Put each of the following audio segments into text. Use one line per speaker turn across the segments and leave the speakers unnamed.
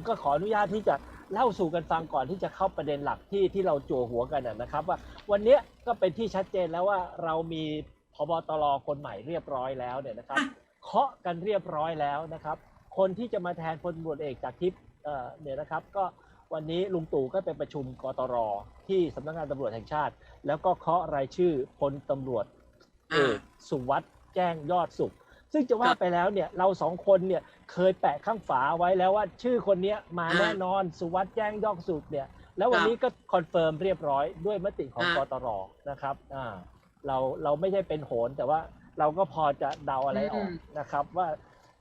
ผมก็ขออนุญาตที่จะเล่าสู่กันฟังก่อนที่จะเข้าประเด็นหลักที่ที่เราจั่วหัวกันนะนะครับ ว่าวันเนี้ยก็เป็นที่ชัดเจนแล้วว่าเรามีพบตรคนใหม่เรียบร้อยแล้วเนี่ยนะครับเคาะกันเรียบร้อยแล้วนะครับ คนที่จะมาแทนพลตำรวจเอกจากทิพย์เอ่อเนี่ยนะครับ ก็วันนี้ลุงตู่ก็ไปประชุมกตรที่สำนักงานตำรวจแห่งชาติ แล้วก็เคาะรายชื่อพลตำรวจเอกสุวัสด์แจ้งยอดสุข ซึ่งจะว่าไปแล้วเนี่ยเราสองคนเนี่ยเคยแปะข้างฝาไว้แล้วว่าชื่อคนเนี้ยมาแน่นอนสุวัสด์แจ้งยอดสุขเนี่ย แล้ววันนี้ก็คอนเฟิร์มเรียบร้อยด้วยมติของ
อ่าก
ตรนะครับอ่าเราเราไม่ใช่เป็นโหนแต่ว่าเราก็พอจะเดาอะไรออกนะครับว่า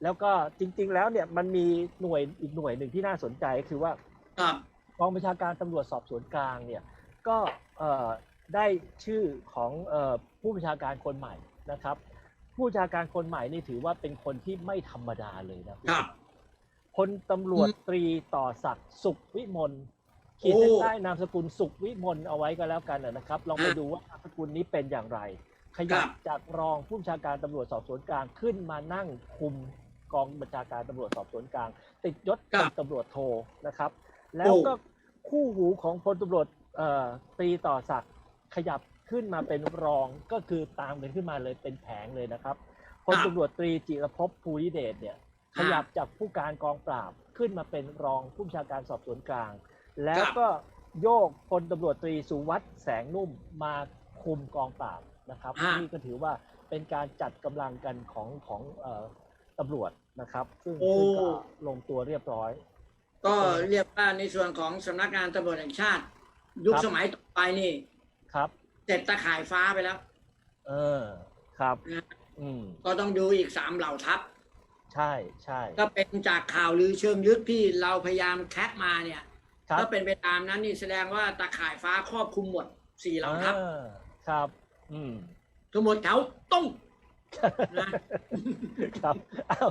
แล้วก็จริง ๆ แล้วเนี่ยมันมีหน่วยอีกหน่วยหนึ่งที่น่าสนใจคือว่า
ครับ
กองบัญชาการตำรวจสอบสวนกลางเนี่ยก็เอ่อได้ชื่อของเอ่อผู้บัญชาการคนใหม่นะครับ ผู้บัญชาการคนใหม่นี่ถือว่าเป็นคนที่ไม่ธรรมดาเลยนะครับพลตำรวจตรีต่อศักดิ์สุขวิมลขีดเส้นใต้นามสกุลสุขวิมลเอาไว้ก็แล้วกันนะครับ ลองไปดูว่านามสกุลนี้เป็นอย่างไร ขยับจากรองผู้บัญชาการตำรวจสอบสวนกลางขึ้นมานั่งคุมกองบัญชาการตำรวจสอบสวนกลาง ติดยศพลตำรวจโทนะครับ แล้วก็คู่หูของพลตำรวจเอ่อตรีต่อศักดิ์ขยับ ขึ้นมาเป็นรองก็คือตามกันขึ้นมาเลยเป็นแผงเลยนะครับพลตำรวจตรีจิรภพภูริเดชเนี่ยขยับจากผู้การกองปราบขึ้นมาเป็นรองผู้บัญชาการสอบสวนกลาง แล้วก็โยกพลตำรวจตรีสุวัสด์แสงนุ่มมาคุมกองปราบนะครับ
อ่า
นี่ก็ถือว่าเป็นการจัดกำลังกันของของเอ่อตำรวจนะครับซึ่ง
โอ้
ซึ่งก็ลงตัวเรียบร้อย
ก็เรียกว่าในส่วนของสำนักงานตำรวจแห่งชาติ ยุค
ครับ
สมัยต่อไปนี่
ครับ
เสร็จตะข่ายฟ้าไปแล้ว
เออ ครับ
นะ
อืม
ก็ต้องดูอีกสามเหล่าทัพ
ใช่ใช่
ก็เป็นจากข่าวลือเชิงลึกที่เราพยายามแคะมาเนี่ย
ครับ
ถ้าเป็นไปตามนั้นนี่แสดงว่าตะข่ายฟ้าครอบคลุมหมดสี่เหล่าทัพ
อ่าครับ อืม
ทั้งหมดแถวต้องนะ
ครับอ้าว